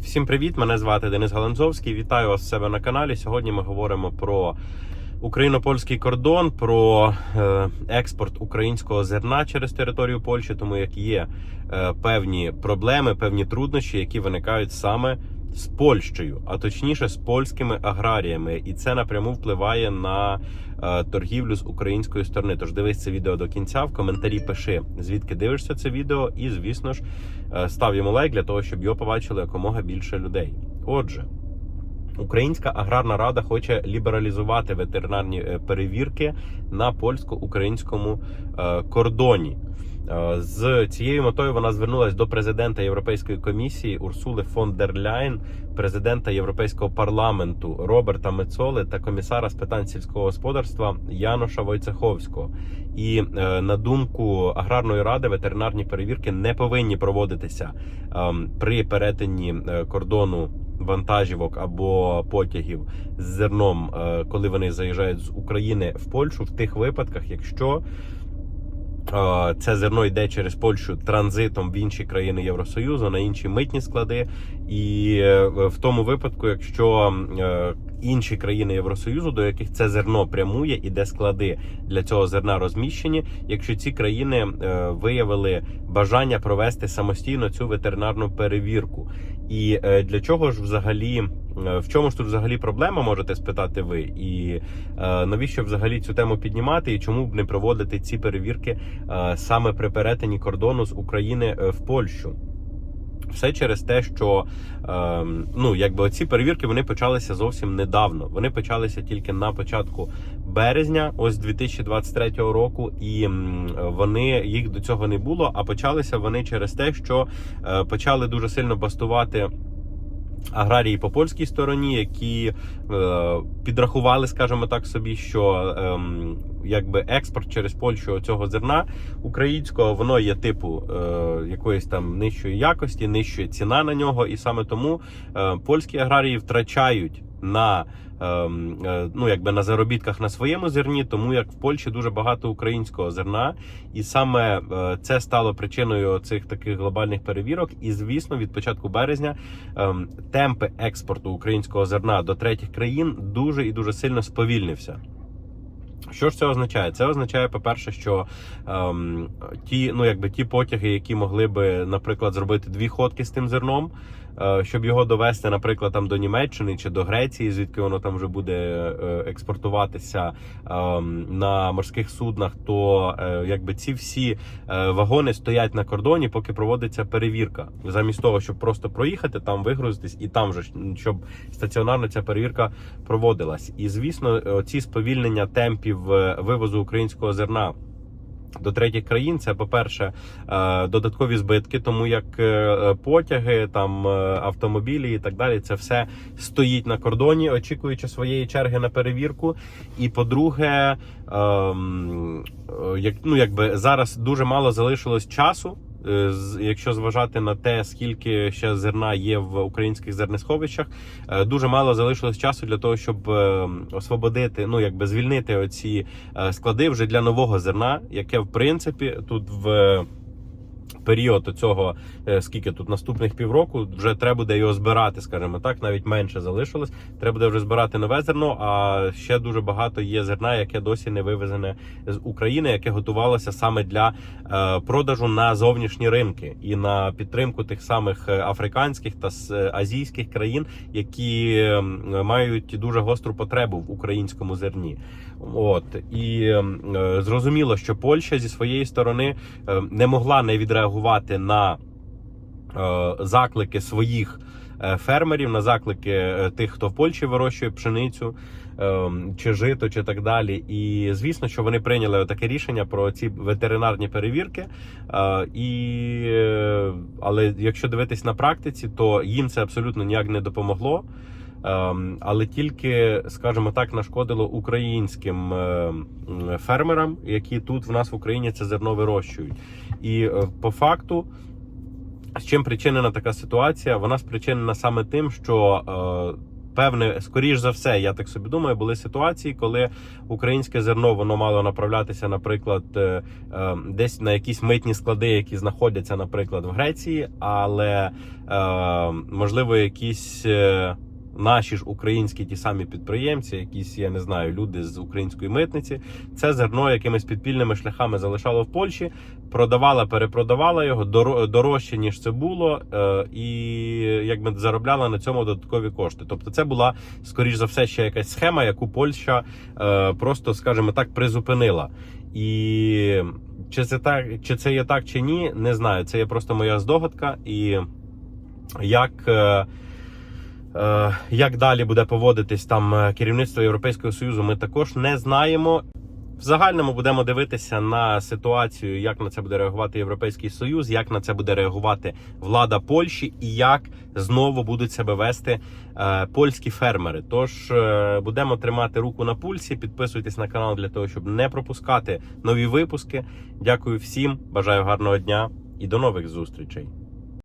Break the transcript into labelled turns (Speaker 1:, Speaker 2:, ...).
Speaker 1: Всім привіт! Мене звати Денис Галанзовський. Вітаю вас в себе на каналі. Сьогодні ми говоримо про україно-польський кордон, про е, експорт українського зерна через територію Польщі, тому як є е, певні проблеми, певні труднощі, які виникають саме з Польщею, а точніше з польськими аграріями, і це напряму впливає на е, торгівлю з української сторони. Тож дивись це відео до кінця. В коментарі пиши звідки дивишся це відео, і звісно ж е, став йому лайк для того, щоб його побачили якомога більше людей. Отже. Українська аграрна рада хоче лібералізувати ветеринарні е, перевірки на польсько-українському кордоні. Е, З цією метою вона звернулася до президента Європейської комісії Урсули фон дер Ляйн, президента Європейського парламенту Роберта Мецоли та комісара з питань сільського господарства Яноша Войцеховського. І е, на думку аграрної ради, ветеринарні перевірки не повинні проводитися ем, при перетині е, кордону вантажівок або потягів з зерном, коли вони заїжджають з України в Польщу, в тих випадках, якщо це зерно йде через Польщу транзитом в інші країни Євросоюзу на інші митні склади, і е, в тому випадку, якщо е, інші країни Євросоюзу, до яких це зерно прямує, і де склади для цього зерна розміщені, якщо ці країни е, виявили бажання провести самостійно цю ветеринарну перевірку. І для чого ж взагалі в чому ж тут взагалі проблема, можете спитати ви? І е, навіщо взагалі цю тему піднімати? І чому б не проводити ці перевірки е, саме при перетині кордону з України е, в Польщу? Все через те, що е, ну якби оці перевірки вони почалися зовсім недавно. Вони почалися тільки на початку березня, ось 2023 року, і вони їх до цього не було. А почалися вони через те, що е, почали дуже сильно бастувати. Аграрії по польській стороні, які е, підрахували, скажімо так собі, що е, якби експорт через Польщу цього зерна українського, воно є типу е, якоїсь там нижчої якості, нижчої ціна на нього, і саме тому е, польські аграрії втрачають на ем, е, ну якби на заробітках на своєму зерні, тому як в Польщі дуже багато українського зерна, і саме е, це стало причиною цих таких глобальних перевірок. І звісно, від початку березня ем, темпи експорту українського зерна до третіх країн дуже і дуже сильно сповільнився. Що ж це означає? Це означає, по-перше, що ем, ті, ну якби ті потяги, які могли би, наприклад, зробити дві ходки з тим зерном, щоб його довести, наприклад, там до Німеччини чи до Греції, звідки воно там вже буде е, експортуватися ем, на морських суднах, то е, якби ці всі е, вагони стоять на кордоні, поки проводиться перевірка, замість того, щоб просто проїхати там, вигрузитись, і там же щоб стаціонарно ця перевірка проводилась. І звісно, ці сповільнення темпів е, вивозу українського зерна. До третіх країн це, по-перше, е, додаткові збитки, тому як е, потяги, там е, автомобілі і так далі, це все стоїть на кордоні, очікуючи своєї черги на перевірку. І по-друге, ем, як ну якби зараз дуже мало залишилось часу. Е, Якщо зважати на те, скільки ще зерна є в українських зернесховищах, е, дуже мало залишилось часу для того, щоб е, освободити, ну якби звільнити оці склади вже для нового зерна, яке в принципі тут в період цього, скільки тут наступних півроку, вже треба буде його збирати, скажімо так, навіть менше залишилось. Треба буде вже збирати нове зерно. А ще дуже багато є зерна, яке досі не вивезене з України, яке готувалося саме для е, продажу на зовнішні ринки і на підтримку тих самих е, африканських та е, азійських країн, які мають дуже гостру потребу в українському зерні. От і ем, е, зрозуміло, що Польща зі своєї сторони е, не могла не відреагувати на е, заклики своїх е, фермерів, на заклики е, тих, хто в Польщі вирощує пшеницю е, чи жито, чи так далі. І звісно, що вони прийняли таке рішення про ці ветеринарні перевірки. Е, І, але якщо дивитись на практиці, то їм це абсолютно ніяк не допомогло. Ем, але тільки, скажімо так, нашкодило українським е, фермерам, які тут в нас в Україні це зерно вирощують. І е, по факту, з чим причинена така ситуація? Вона спричинена саме тим, що е, певне, скоріш за все, я так собі думаю, були ситуації, коли українське зерно воно мало направлятися, наприклад, десь на якісь митні склади, які знаходяться, наприклад, в Греції, але можливо, якісь. Наші ж українські ті самі підприємці, якісь я не знаю, люди з української митниці, це зерно якимись підпільними шляхами залишало в Польщі, продавала, перепродавала його доро- дорожче ніж це було, е, і якби заробляла на цьому додаткові кошти. Тобто, це була скоріш за все ще якась схема, яку Польща е, просто, скажімо так, призупинила. І чи це так, чи це є так, чи ні, не знаю. Це є просто моя здогадка. І як. Е, Як далі буде поводитись там е, керівництво Європейського Союзу, ми також не знаємо. В загальному будемо дивитися на ситуацію, як на це буде реагувати Європейський Союз, як на це буде реагувати влада Польщі, і як знову будуть себе вести е, польські фермери. Тож е, будемо тримати руку на пульсі. Підписуйтесь на канал для того, щоб не пропускати нові випуски. Дякую всім, бажаю гарного дня і до нових зустрічей.